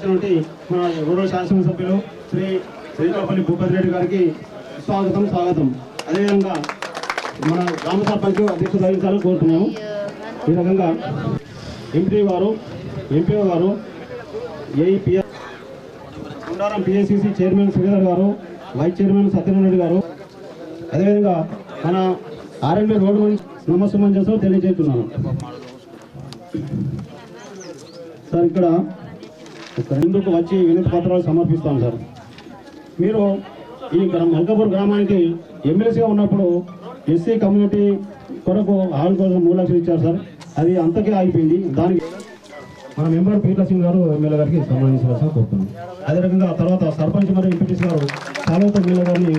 వచ్చినటువంటి మన రూరల్ శాసనసభ్యులు శ్రీ శ్రీకాపల్లి భూపతి రెడ్డి గారికి స్వాగతం స్వాగతం. అదేవిధంగా మన గ్రామ సర్పంచ్ అధ్యక్షత వహించాలని కోరుతున్నాము. ఈ రకంగా ఎంపీ గారు ఎంపీఓ గారు AEPS Gundaram PSCC chairman Sridhar గారు వైస్ చైర్మన్ సత్యనారాయణ గారు. అదేవిధంగా మన ఆర్ఎండ్బి రోడ్డు నమస్కారం నమస్సమంజసం తెలియజేస్తున్నాను. సార్ ఇక్కడ ఇక్కడ ఎందుకు వచ్చి వినతి పత్రాలు సమర్పిస్తాం సార్? మీరు ఈ మల్కాపూర్ గ్రామానికి ఎమ్మెల్సీగా ఉన్నప్పుడు ఎస్సీ కమ్యూనిటీ కొరకు హాల్ కోసం మూడు లక్షలు ఇచ్చారు సార్. అది అంతకే ఆగిపోయింది. దానికి మన మెంబర్ పీట్ల సింగ్ గారు ఎమ్మెల్యే గారికి సంబంధించవలసిన కోరుతున్నాం. అదే రకంగా తర్వాత సర్పంచ్ మరియు ఎంపీటీసీ గారు కాలువత ఎమ్మెల్యే గారిని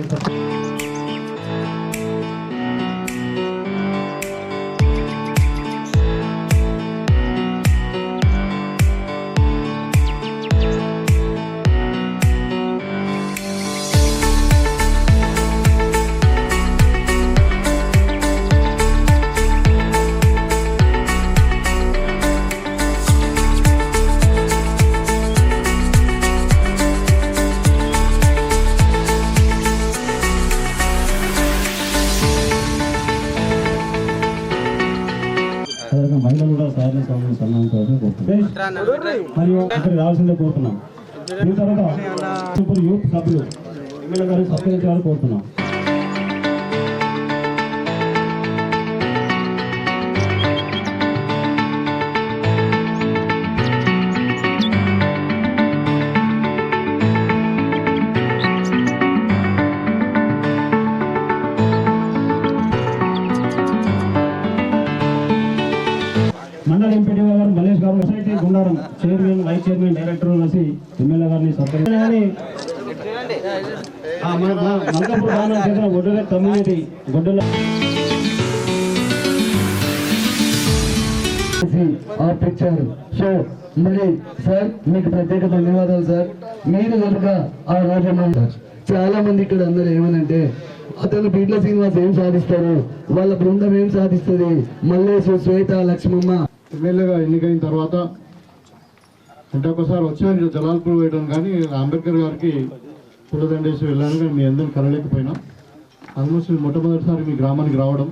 మరియు అక్కడికి రావాల్సిందే కోరుతున్నాం. దీని తర్వాత సూపర్ యూత్ సభ్యులు ఎమ్మెల్యే గారు సత్కరించాలని కోరుతున్నాం. గారిని. మన- గొడ్డల కమ్యూనిటీ గొడ్డల ఆ పిక్చర్ సో మరి సార్ మీకు ప్రత్యేక ధన్యవాదాలు సార్. మీరు కనుక ఆ రోజు చాలా మంది ఇక్కడ అందరూ ఏమనంటే అతను బీట్ల శ్రీనివాస్ ఏం సాధిస్తారు? వాళ్ళ బృందం ఏం సాధిస్తుంది? మల్లేశు శ్వేత లక్ష్మమ్మ. ఎమ్మెల్యేగా ఎన్నికైన తర్వాత అంటే ఒకసారి వచ్చాను జలాల్పూర్ వేయడం కానీ అంబేద్కర్ గారికి పూలదండేసి వెళ్ళాను కానీ మీ అందరిని కలలేకపోయినా ఆల్మోస్ట్ మొట్టమొదటిసారి మీ గ్రామానికి రావడం.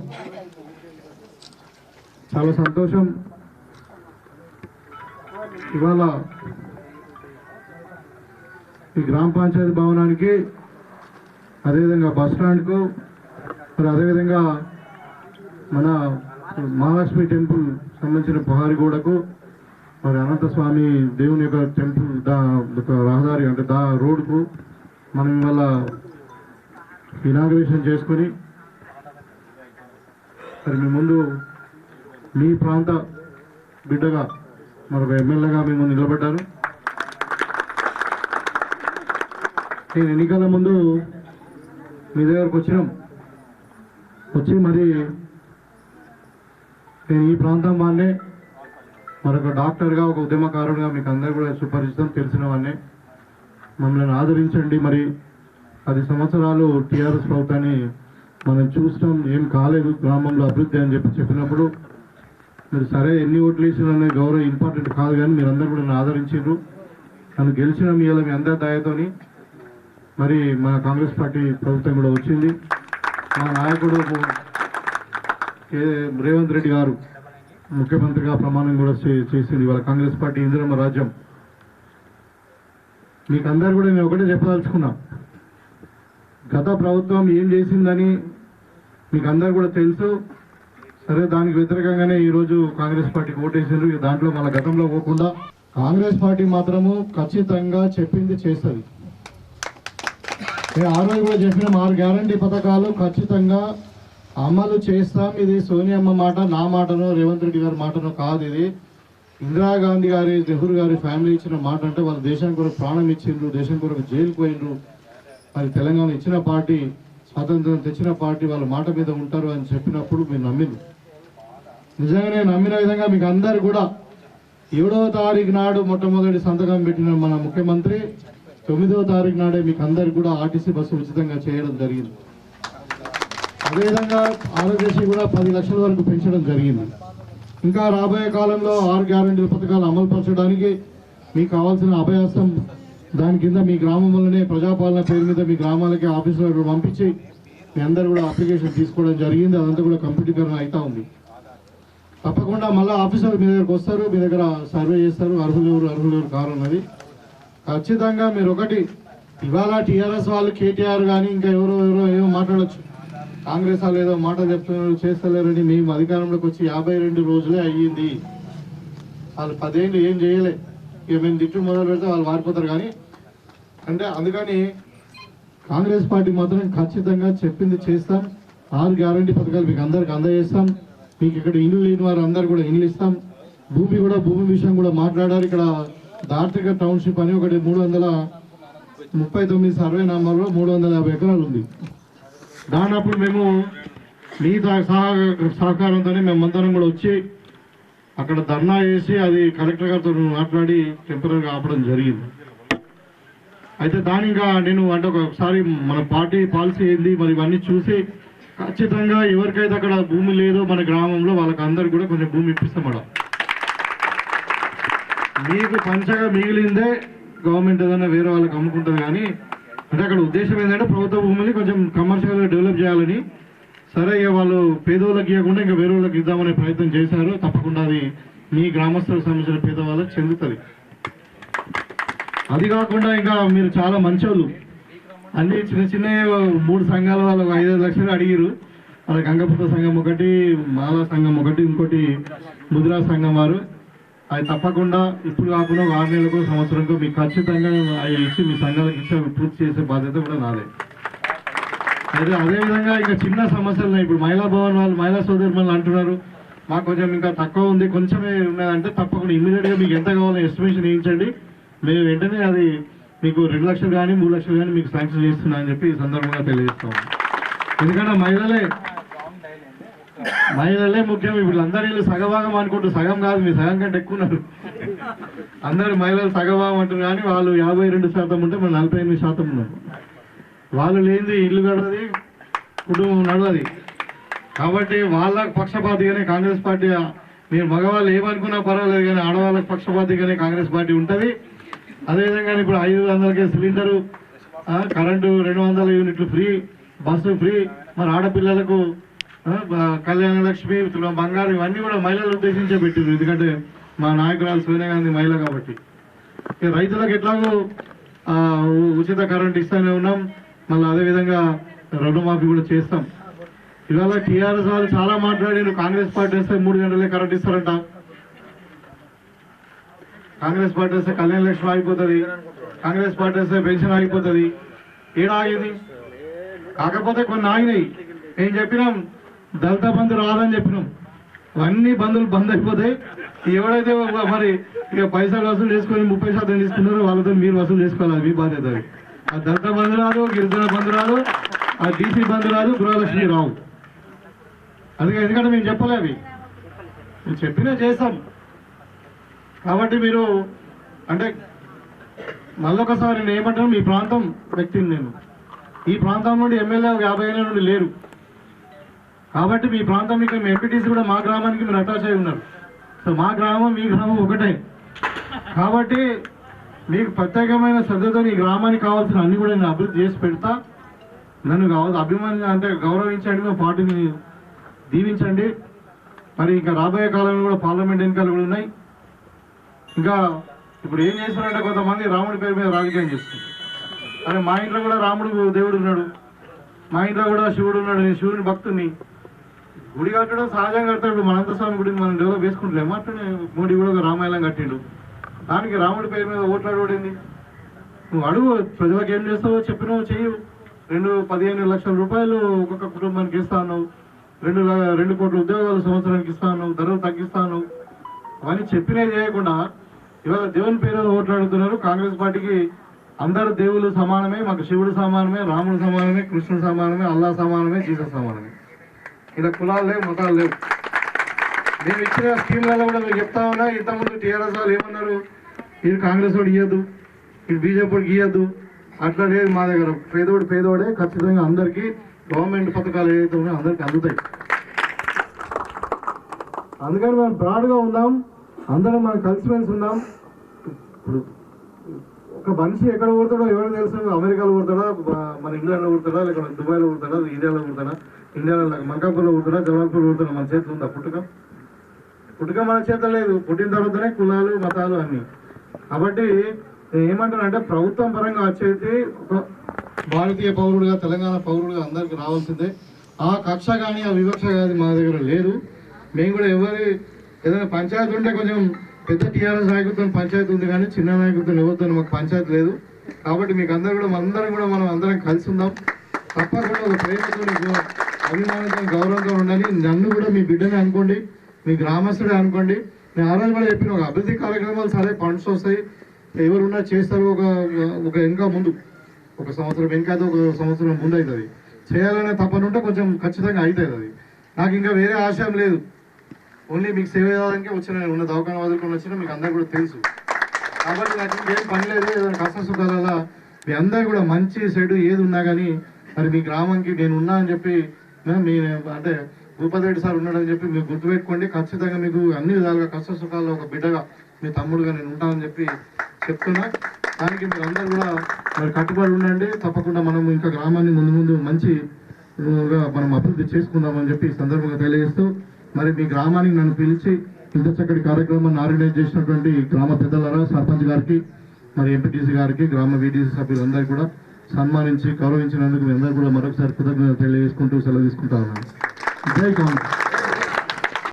చాలా సంతోషం. ఇవాళ ఈ గ్రామ పంచాయతీ భవనానికి అదేవిధంగా బస్ స్టాండ్కు మరి అదేవిధంగా మన మహాలక్ష్మి టెంపుల్ సంబంధించిన పుహారిగూడకు మరి అనంత స్వామి దేవుని యొక్క టెంపుల్ దా ఒక రహదారి అంటే దా రోడ్కు మనం ఇవాళ ఇనాగ్రేషన్ చేసుకొని మరి మీ ముందు మీ ప్రాంత బిడ్డగా మరొక ఎమ్మెల్యేగా మేము నిలబడ్డాను నేను ఎన్నికల ముందు మీ దగ్గరకు వచ్చినాం. వచ్చి మరి నేను ఈ ప్రాంతం వాళ్ళే మరొక డాక్టర్గా ఒక ఉద్యమకారుడుగా మీకు అందరూ కూడా సుపరిచితం తెలిసినవన్నీ మమ్మల్ని ఆదరించండి. మరి పది సంవత్సరాలు టీఆర్ఎస్ ప్రభుత్వాన్ని మనం చూస్తాం ఏం కాలేదు గ్రామంలో అభివృద్ధి అని చెప్పి చెప్పినప్పుడు. మీరు సరే ఎన్ని ఓట్లు వేసిన గౌరవం ఇంపార్టెంట్ కాదు కానీ మీరు అందరూ కూడా నన్ను ఆదరించారు నన్ను గెలిచిన మీ మీ అందరి దయతోని మరి మన కాంగ్రెస్ పార్టీ ప్రభుత్వం కూడా వచ్చింది. మా నాయకుడు ఏ రేవంత్ రెడ్డి గారు ముఖ్యమంత్రిగా ప్రమాణం కూడా చే- చేసింది ఇవాళ కాంగ్రెస్ పార్టీ ఇందిరమ్మ రాజ్యం. మీకు అందరు కూడా నేను ఒకటే చెప్పదలుచుకున్నా. గత ప్రభుత్వం ఏం చేసిందని మీకు అందరు కూడా తెలుసు. సరే దానికి వ్యతిరేకంగానే ఈరోజు కాంగ్రెస్ పార్టీకి ఓటేసారు దాంట్లో మన గతంలో పోకుండా కాంగ్రెస్ పార్టీ మాత్రము ఖచ్చితంగా చెప్పింది చేస్తుంది. నేను ఆ రోజు కూడా చెప్పిన ఆరు గ్యారంటీ పథకాలు ఖచ్చితంగా అమలు చేస్తాం. ఇది సోనియమ్మ మాట నా మాటనో రేవంత్ రెడ్డి గారి మాటనో కాదు ఇది. ఇందిరాగాంధీ గారి నెహ్రూ గారి ఫ్యామిలీ ఇచ్చిన మాట అంటే వాళ్ళ దేశం కొరకు ప్రాణం ఇచ్చిండ్రు దేశం కొరకు జైలుకు పోయిండ్రు. మరి తెలంగాణ ఇచ్చిన పార్టీ స్వాతంత్రం తెచ్చిన పార్టీ వాళ్ళ మాట మీద ఉంటారు అని చెప్పినప్పుడు మీరు నమ్మింది నిజంగానే నమ్మిన విధంగా మీకు అందరు కూడా ఏడవ తారీఖు నాడు మొట్టమొదటి సంతకం పెట్టిన మన ముఖ్యమంత్రి తొమ్మిదవ తారీఖు నాడే మీకు అందరికి కూడా ఆర్టీసీ బస్సు ఉచితంగా చేయడం జరిగింది. అదేవిధంగా ఆరోగ్యశ్రీ కూడా పది లక్షల వరకు పెంచడం జరిగింది. ఇంకా రాబోయే కాలంలో ఆరు గ్యారెంటీల పథకాలు అమలు పరచడానికి మీకు కావాల్సిన అభయాసం దాని కింద మీ గ్రామంలోనే ప్రజాపాలన పేరు మీద మీ గ్రామాలకి ఆఫీసులో పంపించి మీ అందరు కూడా అప్లికేషన్ తీసుకోవడం జరిగింది. అదంతా కూడా కంప్యూటీకరణ అవుతా ఉంది. తప్పకుండా మళ్ళీ ఆఫీసర్ మీ దగ్గరకు వస్తారు. మీ దగ్గర సర్వే చేస్తారు. అర్హులు ఎవరు అర్హులు ఎవరు కారు ఉన్నది ఖచ్చితంగా మీరు ఒకటి ఇవాళ టీఆర్ఎస్ వాళ్ళు కేటీఆర్ కానీ ఇంకా ఎవరో ఎవరో ఏమో మాట్లాడొచ్చు. కాంగ్రెస్ వాళ్ళు ఏదో మాట చెప్తున్నారు చేస్తలేరని మేము అధికారంలోకి వచ్చి యాభై రెండు రోజులే అయ్యింది. వాళ్ళు పదేళ్ళు ఏం చేయలే. ఇక మేము తిట్టు మొదలు పెడితే వాళ్ళు మారిపోతారు కానీ అంటే అందుకని కాంగ్రెస్ పార్టీ మాత్రం ఖచ్చితంగా చెప్పింది చేస్తాం. ఆరు గ్యారంటీ పథకాలు మీకు అందరికి అందజేస్తాం. మీకు ఇక్కడ ఇల్లు లేని వారు అందరు కూడా ఇల్లు ఇస్తాం. భూమి కూడా భూమి విషయం కూడా మాట్లాడారు. ఇక్కడ దార్తిక టౌన్షిప్ అని ఒకటి మూడు వందల ముప్పై తొమ్మిది సర్వే నంబర్లో మూడు వందల యాభై ఎకరాలు ఉంది. దాదాపు మేము మీ సహకారంతోనే మేమందరం కూడా వచ్చి అక్కడ ధర్నా చేసి అది కలెక్టర్ గారితో మాట్లాడి టెంపరీగా ఆపడం జరిగింది. అయితే దాని ఇంకా నేను అంటే ఒకసారి మన పార్టీ పాలసీ ఏంది మరి ఇవన్నీ చూసి ఖచ్చితంగా ఎవరికైతే అక్కడ భూమి లేదో మన గ్రామంలో వాళ్ళకి అందరు కూడా కొంచెం భూమి ఇప్పిస్తాం మేడం. మీకు పంచగా మిగిలిందే గవర్నమెంట్ ఏదైనా వేరే వాళ్ళకి అమ్ముకుంటుంది కానీ అంటే అక్కడ ఉద్దేశం ఏంటంటే ప్రభుత్వ భూమిని కొంచెం కమర్షియల్గా డెవలప్ చేయాలని. సరే ఇక వాళ్ళు పేదోళ్ళకి ఇవ్వకుండా ఇంకా వేరే వాళ్ళకి ఇద్దామనే ప్రయత్నం చేశారు. తప్పకుండా అది మీ గ్రామస్తులకు సంబంధించిన పేదవాళ్ళకి చెందుతుంది. అది కాకుండా ఇంకా మీరు చాలా మంచోళ్ళు. అన్ని చిన్న చిన్న మూడు సంఘాల వాళ్ళు ఐదైదు లక్షలు అడిగిరు వాళ్ళ గంగపుత్ర సంఘం ఒకటి మాలా సంఘం ఒకటి ఇంకోటి ముద్రా సంఘం వారు. అది తప్పకుండా ఇప్పుడు కాకుండా ఆరు నెలలకు సంవత్సరంకో మీకు ఖచ్చితంగా అవి ఇచ్చి మీ సంఘాలకు ఇచ్చి అవి పూర్తి చేసే బాధ్యత కూడా నాదే. అయితే అదేవిధంగా ఇంకా చిన్న సమస్యలు ఇప్పుడు మహిళా భవన్ వాళ్ళు మహిళా సోదరు వాళ్ళు అంటున్నారు. మాకు కొంచెం ఇంకా తక్కువ ఉంది. కొంచెమే ఉన్నదంటే తప్పకుండా ఇమీడియట్గా మీకు ఎంత కావాలో ఎస్టిమేషన్ వేయించండి మేము వెంటనే అది మీకు రెండు లక్షలు కానీ మూడు లక్షలు కానీ మీకు శాంక్షన్ చేస్తున్నా అని చెప్పి ఈ సందర్భంగా తెలియజేస్తాం ఎందుకంటే మహిళలే మహిళలే ముఖ్యం. ఇప్పుడు అందరూ వీళ్ళు సగభాగం అనుకుంటూ సగం కాదు మీ సగం కంటే ఎక్కువ ఉన్నారు. అందరు మహిళలు సగభాగం అంటారు కానీ వాళ్ళు యాభై రెండు శాతం ఉంటే మనం నలభై ఎనిమిది శాతం ఉన్నారు. వాళ్ళు లేనిది ఇల్లు గడవది కుటుంబం నడవది. కాబట్టి వాళ్ళ పక్షపాతిగానే కాంగ్రెస్ పార్టీ మీరు మగవాళ్ళు ఏమనుకున్నా పర్వాలేదు కానీ ఆడవాళ్ళకి పక్షపాతిగానే కాంగ్రెస్ పార్టీ ఉంటుంది. అదేవిధంగా ఇప్పుడు ఐదు వందలకే సిలిండరు కరెంటు రెండు వందల యూనిట్లు ఫ్రీ బస్సు ఫ్రీ. మరి ఆడపిల్లలకు కళ్యాణ లక్ష్మి బంగారం ఇవన్నీ కూడా మహిళలు ఉద్దేశించే పెట్టిండ్రు ఎందుకంటే మా నాయకురాలు సోనియా గాంధీ మహిళ కాబట్టి. రైతులకు ఎట్లాగో ఉచిత కరెంట్ ఇస్తూనే ఉన్నాం. మళ్ళీ అదేవిధంగా రుణమాఫీ కూడా చేస్తాం. ఇవాళ టీఆర్ఎస్ వాళ్ళు చాలా మాట్లాడారు కాంగ్రెస్ పార్టీ వస్తే మూడు గంటలే కరెంట్ ఇస్తారంట. కాంగ్రెస్ పార్టీ వస్తే కళ్యాణ లక్ష్మి ఆగిపోతుంది. కాంగ్రెస్ పార్టీ వస్తే పెన్షన్ ఆగిపోతుంది. ఏడా ఆగింది? కాకపోతే కొన్ని ఆగినాయి. ఏం చెప్పినాం? దళిత బంధు రాదని చెప్పినాం. అన్ని బంధువులు బంద్ అయిపోతాయి. ఎవడైతే ఒక మరి ఇక పైసలు వసూలు చేసుకొని ముప్పై శాతం తీసుకున్నారో వాళ్ళతో మీరు వసూలు చేసుకోవాలి మీ బాధ్యత ఆ దళిత బంధు రాదు గిరిజన బంధు రాదు ఆ డీసీ బంధు రాదు గృహలక్ష్మి రావు. అందుకే ఎందుకంటే మేము చెప్పలే అవి. మేము చెప్పినా చేస్తాం. కాబట్టి మీరు అంటే మళ్ళొకసారి నేను ఏమంటాను మీ ప్రాంతం వ్యక్తిని నేను. ఈ ప్రాంతం నుండి ఎమ్మెల్యే యాభై ఏళ్ళ నుండి లేరు. కాబట్టి మీ ప్రాంతం మీకు ఎంపీటీసీ కూడా మా గ్రామానికి మీరు అటాచ్ అయి ఉన్నారు. సో మా గ్రామం మీ గ్రామం ఒకటే. కాబట్టి మీకు ప్రత్యేకమైన శ్రద్ధతో ఈ గ్రామానికి కావాల్సిన అన్ని కూడా నేను అభివృద్ధి చేసి పెడతా. నన్ను కావాలి అభిమాని అంటే గౌరవించండి మా పార్టీని దీవించండి. మరి ఇంకా రాబోయే కాలంలో కూడా పార్లమెంట్ ఎన్నికలు కూడా ఉన్నాయి. ఇంకా ఇప్పుడు ఏం చేస్తారంటే కొంతమంది రాముడి పేరు మీద రాజకీయం చేస్తున్నారు. అరే మా ఇంట్లో కూడా రాముడు దేవుడు ఉన్నాడు. మా ఇంట్లో కూడా శివుడు ఉన్నాడు. నేను శివుని భక్తుని గుడి కట్టడం సహజంగా కడతాడు. మన స్వామి గుడిని మనం డెవలప్ చేసుకుంటలేము? అట్లనే మోడీ కూడా ఒక రామాయణం కట్టిండు. దానికి రాముడి పేరు మీద ఓట్లాడబడింది నువ్వు అడుగు ప్రజలకు ఏం చేస్తావో చెప్పినావు చెయ్యి. రెండు పదిహేను లక్షల రూపాయలు ఒక్కొక్క కుటుంబానికి ఇస్తాను. రెండు రెండు కోట్ల ఉద్యోగాలు సంవత్సరానికి ఇస్తాను. ధరలు తగ్గిస్తాను. అవన్నీ చెప్పినవి చేయకుండా ఇవాళ దేవుని పేరు ఓట్లాడుతున్నారు. కాంగ్రెస్ పార్టీకి అందరు దేవుళ్ళు సమానమే మాకు శివుడు సమానమే రాముడు సమానమే కృష్ణుడు సమానమే అల్లా సమానమే జీసస్ సమానమే. ఇలా కులాలు లేవు మతాలు లేవు. మేము ఇచ్చిన స్కీమ్లలో కూడా మీకు చెప్తా ఉన్నా ఇంతకుముందు టీఆర్ఎస్ వాళ్ళు ఏమన్నారు? ఇది కాంగ్రెస్ వాడు ఇయ్యద్దు ఇది బీజేపీ వాడికి అట్లా లేదు మా దగ్గర. పేదోడు పేదోడే ఖచ్చితంగా అందరికీ గవర్నమెంట్ పథకాలు ఏదైతే ఉన్నాయో అందరికీ అందుతాయి. అందుకని మనం బ్రాడ్గా ఉన్నాం అందరం మనం కలిసిమెలిసి ఉన్నాం ఇప్పుడు ఒక మనిషి ఎక్కడ కొడతాడో ఎవరికి తెలుసు? అమెరికాలో కొడతాడా? మన ఇంగ్లాండ్లో కొడతాడా? లేక దుబాయ్లో కొడతాడా? ఇండియాలో కొడతాడా? ఇండియాలో లేక మల్కాపూర్లో ఊరుతాడా జలాల్పూర్ ఊరుతాడా మన చేతిలో ఉందా పుట్టుక? పుట్టుక మన చేత లేదు. పుట్టిన తర్వాతనే కులాలు మతాలు అన్ని. కాబట్టి నేను ఏమంటానంటే ప్రభుత్వం పరంగా వచ్చేది ఒక భారతీయ పౌరుడుగా తెలంగాణ పౌరుడుగా అందరికి రావాల్సిందే. ఆ కక్ష కానీ ఆ వివక్ష కానీ మా దగ్గర లేదు. మేము కూడా ఎవరి ఏదైనా పంచాయతీ ఉంటే కొంచెం పెద్ద టీఆర్ఎస్ నాయకులతో పంచాయతీ ఉంది కానీ చిన్న నాయకులతో ఎవరితో మాకు పంచాయతీ లేదు. కాబట్టి మీకు అందరూ కూడా అందరం కూడా మనం అందరం కలిసి ఉందాం. తప్పకుండా ఒక ప్రయత్నం అభిమానంతో గౌరవంతో ఉండాలి. నన్ను కూడా మీ బిడ్డని అనుకోండి మీ గ్రామస్తుడే అనుకోండి. నేను ఆ రోజు కూడా చెప్పిన ఒక అభివృద్ధి కార్యక్రమాలు సరే ఫండ్స్ వస్తాయి. ఎవరున్నా చేస్తారు ఒక ఒక ఇంకా ముందు ఒక సంవత్సరం ఇంకా ఒక సంవత్సరం ముందు అవుతుంది. చేయాలనే తప్పని ఉంటే కొంచెం ఖచ్చితంగా అవుతుంది. అది నాకు ఇంకా వేరే ఆశయం లేదు. ఓన్లీ మీకు సేవ చేయడానికి వచ్చిన నేను ఉన్న దవాఖాన వదులుకొని వచ్చిన మీకు అందరు కూడా తెలుసు. కాబట్టి నాకు ఏం పని లేదు. ఏదైనా కష్ట సుఖాలలో మీ అందరు కూడా మంచి చెడు ఏది ఉన్నా కానీ మరి మీ గ్రామానికి నేను ఉన్నా అని చెప్పి మీ అంటే భూపతి రెడ్డి సార్ ఉన్నాడని చెప్పి మీరు గుర్తుపెట్టుకోండి. ఖచ్చితంగా మీకు అన్ని విధాలుగా కష్ట సుఖాల్లో ఒక బిడ్డగా మీ తమ్ముడుగా నేను ఉంటానని చెప్పి చెప్తున్నా. దానికి మీరు అందరూ కూడా మరి కట్టుబడి ఉండండి. తప్పకుండా మనం ఇంకా గ్రామాన్ని ముందు ముందు మంచిగా మనం అభివృద్ధి చేసుకుందామని చెప్పి ఈ సందర్భంగా తెలియజేస్తూ మరి మీ గ్రామానికి నన్ను పిలిచి ఇంత చక్కటి కార్యక్రమాన్ని ఆర్గనైజ్ చేసినటువంటి గ్రామ పెద్దలరా సర్పంచ్ గారికి మరి ఎంపీటీసీ గారికి గ్రామ వీడీసీ సభ్యులందరికీ కూడా సన్మానించి గౌరవించినందుకు మీ అందరూ కూడా మరొకసారి కృతజ్ఞత తెలియజేసుకుంటూ సెలవు తీసుకుంటా ఉన్నాను. జై కాంగ్రెస్